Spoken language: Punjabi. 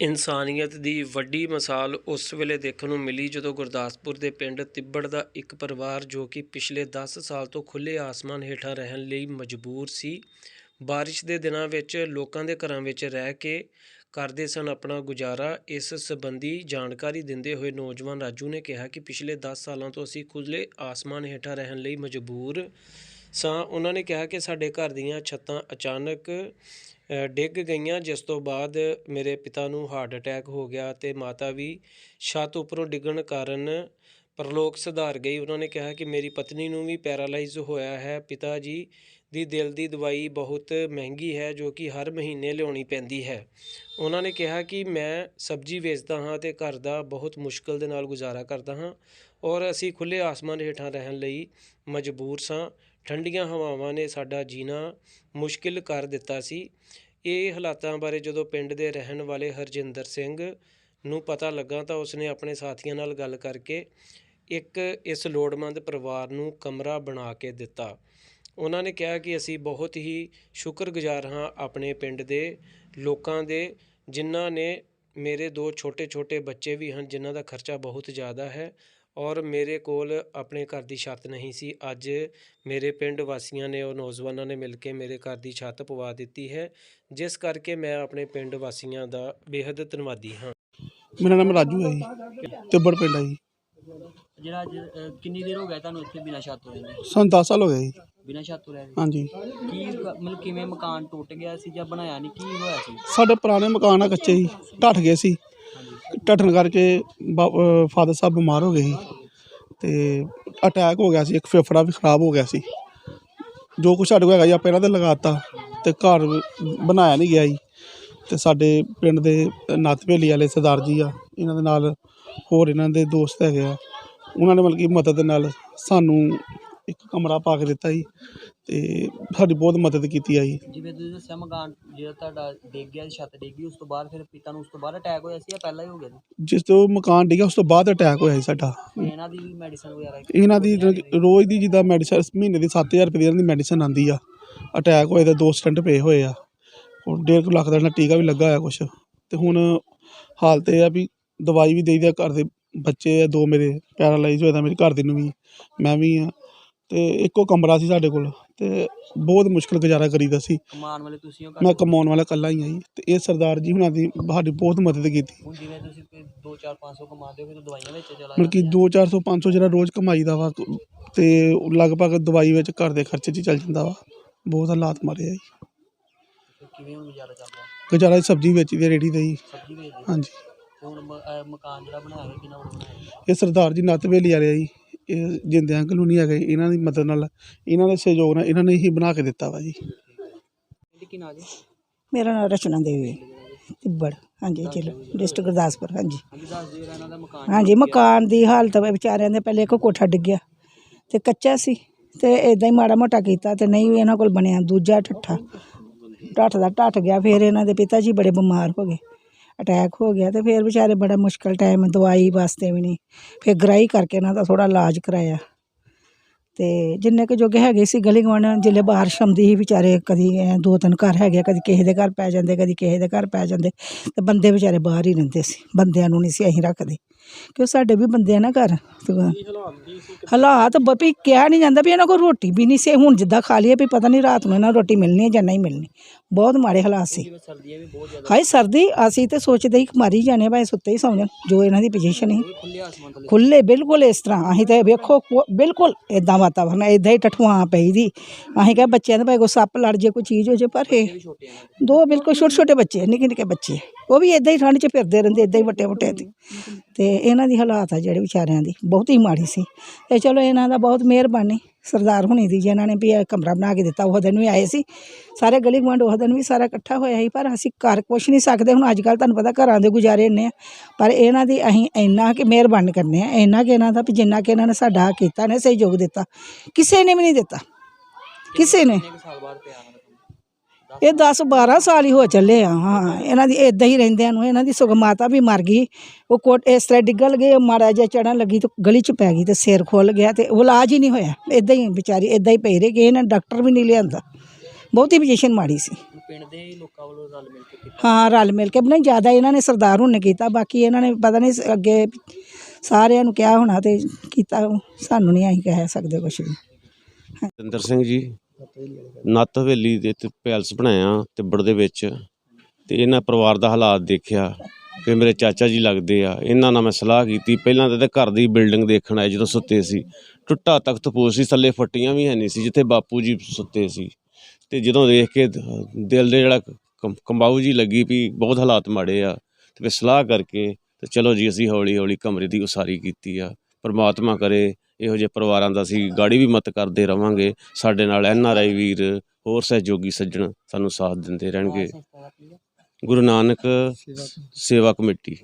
ਇਨਸਾਨੀਅਤ ਦੀ ਵੱਡੀ ਮਿਸਾਲ ਉਸ ਵੇਲੇ ਦੇਖਣ ਨੂੰ ਮਿਲੀ ਜਦੋਂ ਗੁਰਦਾਸਪੁਰ ਦੇ ਪਿੰਡ ਤਿੱਬੜ ਦਾ ਇੱਕ ਪਰਿਵਾਰ ਜੋ ਕਿ ਪਿਛਲੇ 10 ਸਾਲ ਤੋਂ ਖੁੱਲ੍ਹੇ ਆਸਮਾਨ ਹੇਠਾਂ ਰਹਿਣ ਲਈ ਮਜਬੂਰ ਸੀ, ਬਾਰਿਸ਼ ਦੇ ਦਿਨਾਂ ਵਿੱਚ ਲੋਕਾਂ ਦੇ ਘਰਾਂ ਵਿੱਚ ਰਹਿ ਕੇ ਕਰਦੇ ਸਨ ਆਪਣਾ ਗੁਜ਼ਾਰਾ। ਇਸ ਸੰਬੰਧੀ ਜਾਣਕਾਰੀ ਦਿੰਦੇ ਹੋਏ ਨੌਜਵਾਨ ਰਾਜੂ ਨੇ ਕਿਹਾ ਕਿ ਪਿਛਲੇ 10 ਸਾਲਾਂ ਤੋਂ ਅਸੀਂ ਖੁੱਲ੍ਹੇ ਆਸਮਾਨ ਹੇਠਾਂ ਰਹਿਣ ਲਈ ਮਜਬੂਰ ਸਾਂ ਉਹਨਾਂ ਨੇ ਕਿਹਾ ਕਿ ਸਾਡੇ ਘਰ ਦੀਆਂ ਛੱਤਾਂ ਅਚਾਨਕ ਡਿੱਗ ਗਈਆਂ, ਜਿਸ ਤੋਂ ਬਾਅਦ ਮੇਰੇ ਪਿਤਾ ਨੂੰ ਹਾਰਟ ਅਟੈਕ ਹੋ ਗਿਆ ਤੇ ਮਾਤਾ ਵੀ ਛੱਤ ਉੱਪਰੋਂ ਡਿੱਗਣ ਕਾਰਨ ਪਰਲੋਕ ਸੁਧਾਰ ਗਈ। ਉਹਨਾਂ ਨੇ ਕਿਹਾ ਕਿ ਮੇਰੀ ਪਤਨੀ ਨੂੰ ਵੀ ਪੈਰਾਲਾਈਜ਼ ਹੋਇਆ ਹੈ। ਪਿਤਾ ਜੀ ਦੀ ਦਿਲ ਦੀ ਦਵਾਈ ਬਹੁਤ ਮਹਿੰਗੀ ਹੈ, ਜੋ ਕਿ ਹਰ ਮਹੀਨੇ ਲਿਆਉਣੀ ਪੈਂਦੀ ਹੈ। ਉਹਨਾਂ ਨੇ ਕਿਹਾ ਕਿ ਮੈਂ ਸਬਜ਼ੀ ਵੇਚਦਾ ਹਾਂ ਤੇ ਘਰ ਦਾ ਬਹੁਤ ਮੁਸ਼ਕਲ ਦੇ ਨਾਲ ਗੁਜ਼ਾਰਾ ਕਰਦਾ ਹਾਂ ਔਰ ਅਸੀਂ ਖੁੱਲੇ ਆਸਮਾਨ ਹੇਠਾਂ ਰਹਿਣ ਲਈ ਮਜਬੂਰ ਸਾਂ। ਠੰਡੀਆਂ ਹਵਾਵਾਂ ਨੇ ਸਾਡਾ ਜੀਣਾ ਮੁਸ਼ਕਿਲ ਕਰ ਦਿੱਤਾ ਸੀ। ਇਹ ਹਾਲਾਤਾਂ ਬਾਰੇ ਜਦੋਂ ਪਿੰਡ ਦੇ ਰਹਿਣ ਵਾਲੇ ਹਰਜਿੰਦਰ ਸਿੰਘ ਨੂੰ ਪਤਾ ਲੱਗਾ ਤਾਂ ਉਸਨੇ ਆਪਣੇ ਸਾਥੀਆਂ ਨਾਲ ਗੱਲ ਕਰਕੇ ਇੱਕ ਇਸ ਲੋੜਵੰਦ ਪਰਿਵਾਰ ਨੂੰ ਕਮਰਾ ਬਣਾ ਕੇ ਦਿੱਤਾ। ਉਹਨਾਂ ਨੇ ਕਿਹਾ ਕਿ ਅਸੀਂ ਬਹੁਤ ਹੀ ਸ਼ੁਕਰਗੁਜ਼ਾਰ ਹਾਂ ਆਪਣੇ ਪਿੰਡ ਦੇ ਲੋਕਾਂ ਦੇ, ਜਿਨ੍ਹਾਂ ਨੇ ਮੇਰੇ ਦੋ ਛੋਟੇ-ਛੋਟੇ ਬੱਚੇ ਵੀ ਹਨ, ਜਿਨ੍ਹਾਂ ਦਾ ਖਰਚਾ ਬਹੁਤ ਜ਼ਿਆਦਾ ਹੈ। ਔਰ ਮੇਰੇ ਕੋਲ ਆਪਣੇ ਘਰ ਦੀ ਛੱਤ ਨਹੀਂ ਸੀ। ਅੱਜ ਮੇਰੇ ਪਿੰਡ ਵਾਸੀਆਂ ਨੇ ਔਰ ਨੌਜਵਾਨਾਂ ਨੇ ਮਿਲ ਕੇ ਮੇਰੇ ਘਰ ਦੀ ਛੱਤ ਪਵਾ ਦਿੱਤੀ ਹੈ। ਜਿਸ ਕਰਕੇ ਮੈਂ ਆਪਣੇ ਪਿੰਡ ਵਾਸੀਆਂ ਦਾ ਬੇਹੱਦ ਧੰਨਵਾਦੀ ਹਾਂ। ਮੇਰਾ ਨਾਮ ਰਾਜੂ ਹੈ ਜੀ ਤਿੱਬੜ ਪਿੰਡ ਹੈ ਜੀ। ਜਿਹੜਾ ਅੱਜ ਅ, ਕਿੰਨੀ ਦੇਰ ਹੋ ਗਿਆ ਤੁਹਾਨੂੰ ਇੱਥੇ ਬਿਨਾਂ ਛੱਤ ਤੋਂ ਰਹਿੰਦੇ? ਸਾਨੂੰ 10 ਸਾਲ ਹੋ ਗਏ ਜੀ। ਬਿਨਾਂ ਛੱਤ ਤੋਂ ਰਹਿੰਦੇ? ਹਾਂਜੀ। ਕੀ ਕ- ਮਤਲਬ ਕਿਵੇਂ ਮਕਾਨ ਟੁੱਟ ਗਿਆ ਸੀ ਜਾਂ ਬਣਾਇਆ ਨਹੀਂ? ਕੀ ਹੋਇਆ ਸੀ? ਸਾਡੇ ਪੁਰਾਣੇ ਮਕਾਨ ਆ ਕੱਚੇ ਜੀ ਢੱਠ ਗਏ ਸੀ। ਢੱਠਣ ਕਰਕੇ ਫਾਦਰ ਸਾਹਿਬ ਬਿਮਾਰ ਹੋ ਗਏ ਸੀ ਤੇ ਅਟੈਕ ਹੋ ਗਿਆ ਸੀ, ਇੱਕ ਫੇਫੜਾ ਵੀ ਖਰਾਬ ਹੋ ਗਿਆ ਸੀ। ਜੋ ਕੁਛ ਸਾਡੇ ਕੋਲ ਹੈਗਾ ਜੀ, ਆਪਾਂ ਇਹਨਾਂ ਤੇ ਲਗਾਤਾ ਤੇ ਘਰ ਬਣਾਇਆ ਨਹੀਂ ਗਿਆ ਜੀ। ਤੇ ਸਾਡੇ ਪਿੰਡ ਦੇ ਨੱਥ ਭੇਲੀ ਵਾਲੇ ਸਰਦਾਰ ਜੀ ਆ, ਇਹਨਾਂ ਦੇ ਨਾਲ ਹੋਰ ਇਹਨਾਂ ਦੇ ਦੋਸਤ ਹੈਗੇ ਆ। ਉਹਨਾਂ ਨੇ ਮਤਲਬ ਕਿ ਮਦਦ ਦੇ ਨਾਲ ਸਾਨੂੰ ਇੱਕ ਕਮਰਾ ਪਾ ਕੇ ਦਿੱਤਾ ਜੀ। ਤੇ ਸਾਡੀ ਬਹੁਤ ਮਦਦ ਕੀਤੀ ਆ ਜੀ। ਜਿਵੇਂ ਤੁਸੀਂ ਦੱਸਿਆ ਮਕਾਨ ਜਿਹੜਾ ਤੁਹਾਡਾ ਡਿੱਗ ਗਿਆ ਛੱਤ ਡਿੱਗ ਗਈ ਉਸ ਤੋਂ ਬਾਅਦ ਫਿਰ ਪਿਤਾ ਨੂੰ ਉਸ ਤੋਂ ਬਾਅਦ ਅਟੈਕ ਹੋਇਆ ਸੀ ਜਾਂ ਪਹਿਲਾਂ ਹੀ ਹੋ ਗਿਆ ਸੀ? ਜਿਸ ਤੋਂ ਮਕਾਨ ਡਿੱਗਿਆ ਉਸ ਤੋਂ ਬਾਅਦ ਅਟੈਕ ਹੋਇਆ ਸੀ ਸਾਡਾ। ਤੇ ਇਹਨਾਂ ਦੀ ਮੈਡੀਸਨ ਵਗੈਰਾ ਇਹਨਾਂ ਦੀ ਰ- ਰੋਜ਼ ਦੀ ਜਿੱਦਾਂ ਮੈਡੀਸਨ ਮਹੀਨੇ ਦੀ 7000 ਰੁਪਏ ਦੀ ਇਹਨਾਂ ਦੀ ਮੈਡੀਸਨ ਆਉਂਦੀ ਆ। ਅਟੈਕ ਹੋਏ ਤੇ ਦੋ ਸਟੰਟ ਪਏ ਹੋਏ ਆ। ਹੁਣ ਡੇਢ ਕੁ ਲੱਖ ਦਾ ਇਹਨਾਂ ਟੀਕਾ ਵੀ ਲੱਗਾ ਹੋਇਆ ਕੁਛ। ਤੇ ਹੁਣ ਹਾਲਤ ਇਹ ਆ ਵੀ ਦਵਾਈ ਵੀ ਦੇਈਦਾ ਘਰ ਦੇ ਬੱਚੇ ਆ ਦੋ ਮੇਰੇ ਪੈਰਾਲਾਈਜ਼ ਹੋਏ ਦਾ ਮੇਰੇ ਘਰ ਦੇ ਨੂੰ ਵੀ ਮੈਂ ਵੀ ਆ। ਤੇ ਇੱਕੋ ਕਮਰਾ ਸੀ ਸਾਡੇ ਕੋਲ। ਤੇ ਬਹੁਤ ਮੁਸ਼ਕਲ ਗੁਜ਼ਾਰਾ ਕਰੀਦਾ ਸੀ। ਕਮਾਉਣ ਵਾਲੇ ਤੁਸੀਂ ਹੋ ਮੈਂ ਕਮਾਉਣ ਵਾਲਾ ਇਕੱਲਾ ਹੀ ਆ ਜੀ। ਤੇ ਇਹ ਸਰਦਾਰ ਜੀ ਹੁਣਾਂ ਦੀ ਸਾਡੀ ਬਹੁਤ ਮਦਦ ਕੀਤੀ। ਹੁਣ ਜਿਵੇਂ ਤੁਸੀਂ 2 4 500 ਕਮਾਉਂਦੇ ਹੋ ਫਿਰ ਦਵਾਈਆਂ ਵਿੱਚ ਚਲਾ ਮਤਲਬ ਕਿ 2 400 500 ਜਿਹੜਾ ਰੋਜ਼ ਕਮਾਈ ਦਾ ਵਾ ਤੇ ਲਗਭਗ ਦਵਾਈ ਵਿੱਚ ਘਰ ਦੇ ਖਰਚੇ 'ਚ ਹੀ ਚੱਲ ਜਾਂਦਾ ਵਾ। ਬਹੁਤ ਹਾਲਾਤ ਮਾਰੇ ਆ ਜੀ। ਕਿਵੇਂ ਹੁਣ ਗੁਜ਼ਾਰਾ ਚੱਲਦਾ? ਗੁਜ਼ਾਰਾ ਸਬਜ਼ੀ ਵੇਚੀ ਦੀ ਰੇੜੀ ਤੇ ਜੀ। ਸਬਜ਼ੀ ਵੇਚਦੇ? ਹਾਂਜੀ। ਤੇ ਹੁਣ ਮ- ਮਕਾਨ ਜਿਹੜਾ ਬਣਾਇਆ ਹੋਇਆ ਕਿਹਨਾਂ ਵੱਲੋਂ ਬਣਾਇਆ? ਗਿਆ? ਇਹ ਸਰਦਾਰ ਜੀ ਨੱਤ ਵੇਲੀ ਵਾਲੇ ਆ ਜੀ। ਇਹ ਜਿੰਦਿਆਂ ਕਲੋਨੀ ਹੈਗੇ ਇਹਨਾਂ ਦੀ ਮਦਦ ਨਾਲ ਇਹਨਾਂ ਦੇ ਸਹਿਯੋਗ ਨਾਲ ਇਹਨਾਂ ਨੇ ਹੀ ਬਣਾ ਕੇ ਦਿੱਤਾ ਵਾ ਜੀ। ਇਹਦੀ ਕੀ ਨਾਂ ਜੀ? ਮੇਰਾ ਨਾਮ ਰਚਨਾ ਦੇਵੀ ਹੈ। ਤਿੱਬੜ ਹਾਂਜੀ ਜ਼ਿਲ੍ਹਾ ਡਿਸਟ੍ਰਿਕਟ ਗੁਰਦਾਸਪੁਰ ਹਾਂਜੀ। ਹਾਂਜੀ ਦੱਸ ਦਿਓ ਇਹਨਾਂ ਦਾ ਮਕਾਨ ਹਾਂਜੀ ਮਕਾਨ ਦੀ ਹਾਲਤ ਵਿਚਾਰਿਆਂ ਦੇ ਪਹਿਲੇ ਇੱਕ ਕੋਠਾ ਡਿੱਗਿਆ ਤੇ ਕੱਚਾ ਸੀ ਤੇ ਇਦਾਂ ਹੀ ਮਾੜਾ ਮੋਟਾ ਕੀਤਾ ਤੇ ਨਹੀਂ ਇਹਨਾਂ ਕੋਲ ਬਣਿਆ। ਦੂਜਾ ਠੱਠਾ ਢੱਠ ਦਾ ਢੱਠ ਗਿਆ ਫਿਰ ਇਹਨਾਂ ਦੇ ਪਿਤਾ ਜੀ ਬੜੇ ਬਿਮਾਰ ਹੋ ਗਏ। ਅਟੈਕ ਹੋ ਗਿਆ ਅਤੇ ਫਿਰ ਵਿਚਾਰੇ ਬੜਾ ਮੁਸ਼ਕਿਲ ਟਾਈਮ ਦਵਾਈ ਵਾਸਤੇ ਵੀ ਨਹੀਂ ਫਿਰ ਗਰਾਹੀ ਕਰਕੇ ਇਹਨਾਂ ਦਾ ਥੋੜ੍ਹਾ ਇਲਾਜ ਕਰਾਇਆ। ਅਤੇ ਜਿੰਨੇ ਕੁ ਜੋਗੇ ਹੈਗੇ ਸੀ ਗਲੀ ਗਵਾਂਢ ਜਿਲੇ ਬਾਰਿਸ਼ ਆਉਂਦੀ ਸੀ ਵਿਚਾਰੇ ਕਦੀ, ਐਂ ਦੋ ਤਿੰਨ ਘਰ ਹੈਗੇ ਕਦੀ ਕਿਸੇ ਦੇ ਘਰ ਪੈ ਜਾਂਦੇ, ਕਦੀ ਕਿਸੇ ਦੇ ਘਰ ਪੈ ਜਾਂਦੇ। ਅਤੇ ਬੰਦੇ ਵਿਚਾਰੇ ਬਾਹਰ ਹੀ ਰਹਿੰਦੇ ਸੀ, ਬੰਦਿਆਂ ਨੂੰ ਨਹੀਂ ਸੀ ਅਸੀਂ ਰੱਖਦੇ। ਕਿਉਂ ਸਾਡੇ ਵੀ ਬੰਦੇ ਆ ਨਾ ਘਰ। ਹਾਲਾਤ ਬਪੀ ਕਿਹਾ ਨਹੀਂ ਜਾਂਦਾ ਵੀ ਇਹਨਾਂ ਕੋਲ ਰੋਟੀ ਵੀ ਨਹੀਂ ਸੀ। ਹੁਣ ਜਿੱਦਾਂ ਖਾ ਲਈਏ ਵੀ ਪਤਾ ਨਹੀਂ ਰਾਤ ਨੂੰ ਇਹਨਾਂ ਰੋਟੀ ਮਿਲਣੀ ਹੈ ਜਾਂ ਨਹੀਂ ਮਿਲਣੀ। ਬਹੁਤ ਮਾੜੇ ਹਾਲਾਤ ਸੀ। ਹਾਏ, ਸਰਦੀ ਅਸੀਂ ਤੇ ਸੋਚਦੇ ਹੀ ਕਿ ਮਾਰੀ ਜਾਣੇ ਭਾਵੇਂ ਸੁੱਤੇ ਹੀ ਸੌਂ ਜਾਣ, ਜੋ ਇਹਨਾਂ ਦੀ ਪੋਜੀਸ਼ਨ ਹੈ ਖੁੱਲੇ ਬਿਲਕੁਲ ਇਸ ਤਰ੍ਹਾਂ। ਅਸੀਂ ਤੇ ਵੇਖੋ ਬਿਲਕੁਲ ਇਦਾਂ ਵਾਤਾਵਰਨ ਇਦਾਂ ਹੀ ਟਠਵਾ ਪਈ ਦੀ ਅਸੀਂ ਕਿਹਾ ਬੱਚਿਆਂ ਦੇ ਭਾਈ ਕੋਈ ਸੱਪ ਲੜ ਜੇ, ਕੋਈ ਚੀਜ਼ ਹੋ ਜੇ, ਪਰ ਇਹ ਦੋ ਬਿਲਕੁਲ ਛੋਟੇ ਛੋਟੇ ਬੱਚੇ ਨਿੱਕੇ ਨਿੱਕੇ ਬੱਚੇ ਉਹ ਵੀ ਇਦਾਂ ਹੀ ਠੰਡ 'ਚ ਫਿਰਦੇ ਰਹਿੰਦੇ ਇਦਾਂ ਹੀ ਵੱਟੇ ਵੱਟੇ ਤੇ। ਅਤੇ ਇਹਨਾਂ ਦੀ ਹਾਲਾਤ ਆ ਜਿਹੜੇ ਵਿਚਾਰਿਆਂ ਦੀ, ਬਹੁਤ ਹੀ ਮਾੜੀ ਸੀ। ਅਤੇ ਚਲੋ ਇਹਨਾਂ ਦਾ ਬਹੁਤ ਮਿਹਰਬਾਨੀ ਸਰਦਾਰ ਹੁਣੀ ਦੀ, ਜਿਨ੍ਹਾਂ ਨੇ ਵੀ ਇਹ ਕਮਰਾ ਬਣਾ ਕੇ ਦਿੱਤਾ, ਉਹ ਦਿਨ ਵੀ ਆਏ ਸੀ। ਸਾਰੇ ਗਲੀ ਗੁਆਂਢ ਉਹ ਦਿਨ ਵੀ ਸਾਰਾ ਇਕੱਠਾ ਹੋਇਆ ਸੀ, ਪਰ ਅਸੀਂ ਕਰ ਕੁਛ ਨਹੀਂ ਸਕਦੇ, ਹੁਣ ਅੱਜ ਕੱਲ੍ਹ ਤੁਹਾਨੂੰ ਪਤਾ ਘਰਾਂ ਦੇ ਗੁਜ਼ਾਰੇ ਇੰਨੇ ਆ। ਪਰ ਇਹਨਾਂ ਦੀ ਅਸੀਂ ਇੰਨਾ ਕਿ ਮਿਹਰਬਾਨੀ ਕਰਨੇ ਆ, ਇੰਨਾ ਕਿ ਇਹਨਾਂ ਦਾ ਵੀ ਜਿੰਨਾ ਕਿ ਇਹਨਾਂ ਨੇ ਸਾਡਾ ਕੀਤਾ ਨੇ ਸਹਿਯੋਗ ਦਿੱਤਾ। ਕਿਸੇ ਨੇ ਵੀ ਨਹੀਂ ਦਿੱਤਾ। ਕਿਸੇ ਨੇ। ਸਾਲ ਬਾਅਦ ਪਿਆ ਇਹ 10 12 ਸਾਲ ਹੀ ਹੋ ਚੱਲੇ ਆ ਹਾਂ। ਇਹਨਾਂ ਦੀ ਇਦਾਂ ਹੀ ਰਹਿੰਦਿਆਂ ਨੂੰ ਇਹਨਾਂ ਦੀ ਸੁਗ ਮਾਤਾ ਵੀ ਮਰ ਗਈ। ਉਹ ਕੋਟ ਇਸ ਤਰ੍ਹਾਂ ਡਿੱਗਲ ਗਏ ਮਾੜਾ ਜਿਹਾ ਚੜਨ ਲੱਗੀ ਤੇ ਗਲੀ ਚ ਪੈ ਗਈ ਤੇ ਸਿਰ ਖੁੱਲ ਗਿਆ ਤੇ ਉਹ ਇਲਾਜ ਹੀ ਨਹੀਂ ਹੋਇਆ। ਇਦਾਂ ਹੀ ਵਿਚਾਰੀ ਇਦਾਂ ਹੀ ਪਈ ਰਹੀ ਕਿ ਇਹਨਾਂ ਡਾਕਟਰ ਵੀ ਨਹੀਂ ਲਿਆਂਦਾ। ਬਹੁਤੀ ਪੋਜੀਸ਼ਨ ਮਾੜੀ ਸੀ। ਪਿੰਡ ਦੇ ਹੀ ਲੋਕਾਂ ਵੱਲੋਂ ਰਲ ਮਿਲ ਕੇ ਕੀਤਾ? ਹਾਂ ਰਲ ਮਿਲ ਕੇ। ਨਹੀਂ ਜ਼ਿਆਦਾ ਇਹਨਾਂ ਨੇ ਸਰਦਾਰ ਹੁਣ ਨੇ ਕੀਤਾ ਬਾਕੀ ਇਹਨਾਂ ਨੇ ਪਤਾ ਨਹੀਂ ਅੱਗੇ ਸਾਰਿਆਂ ਨੂੰ ਕਿਹਾ ਹੋਣਾ ਤੇ ਕੀਤਾ ਸਾਨੂੰ ਨਹੀਂ ਅਸੀਂ ਕਹਿ ਸਕਦੇ ਕੁਝ ਵੀ। ਜਤਿੰਦਰ ਸਿੰਘ ਜੀ ਨੱਤ ਹਵੇਲੀ ਦੇ ਤੇ ਪੈਲਸ ਬਣਾਇਆ ਤਿੱਬੜ ਦੇ ਵਿੱਚ ਤੇ ਇਹਨਾਂ ਪਰਿਵਾਰ ਦਾ ਹਾਲਾਤ ਦੇਖਿਆ ਫਿਰ ਮੇਰੇ ਚਾਚਾ ਜੀ ਲੱਗਦੇ ਆ। ਇਹਨਾਂ ਨਾਲ ਮੈਂ ਸਲਾਹ ਕੀਤੀ। ਪਹਿਲਾਂ ਤਾਂ ਇਹਦੇ ਘਰ ਦੀ ਬਿਲਡਿੰਗ ਦੇਖਣ ਆਏ ਜਦੋਂ ਸੁੱਤੇ ਸੀ। ਟੁੱਟਾ ਤਖਤ ਪੋਸ ਸੀ, ਥੱਲੇ ਫੱਟੀਆਂ ਵੀ ਹੈ ਨਹੀਂ ਸੀ, ਜਿੱਥੇ ਬਾਪੂ ਜੀ ਸੁੱਤੇ ਸੀ। ਤੇ ਜਦੋਂ ਦੇਖ ਕੇ ਦਿਲ ਦੇ ਜਿਹੜਾ ਕੰ- ਕੰਬਾਊ ਜੀ ਲੱਗੀ ਵੀ ਬਹੁਤ ਹਾਲਾਤ ਮਾੜੇ ਆ। ਤੇ ਫਿਰ ਸਲਾਹ ਕਰਕੇ ਤੇ ਚਲੋ ਜੀ, ਅਸੀਂ ਹੌਲੀ ਹੌਲੀ ਕਮਰੇ ਦੀ ਉਸਾਰੀ ਕੀਤੀ ਆ। ਪਰਮਾਤਮਾ ਕਰੇ ਇਹੋ ਜਿਹੇ ਪਰਿਵਾਰਾਂ ਦਾ ਅਸੀਂ ਗਾੜੀ ਵੀ ਮਤ ਕਰਦੇ ਰਵਾਂਗੇ। ਸਾਡੇ ਨਾਲ ਐਨ ਆਰ ਆਈ ਵੀਰ ਹੋਰ ਸਹਿਯੋਗੀ ਸੱਜਣ ਸਾਨੂੰ ਸਾਥ ਦਿੰਦੇ ਰਹਿਣਗੇ। ਗੁਰੂ ਨਾਨਕ ਸੇਵਾ ਕਮੇਟੀ।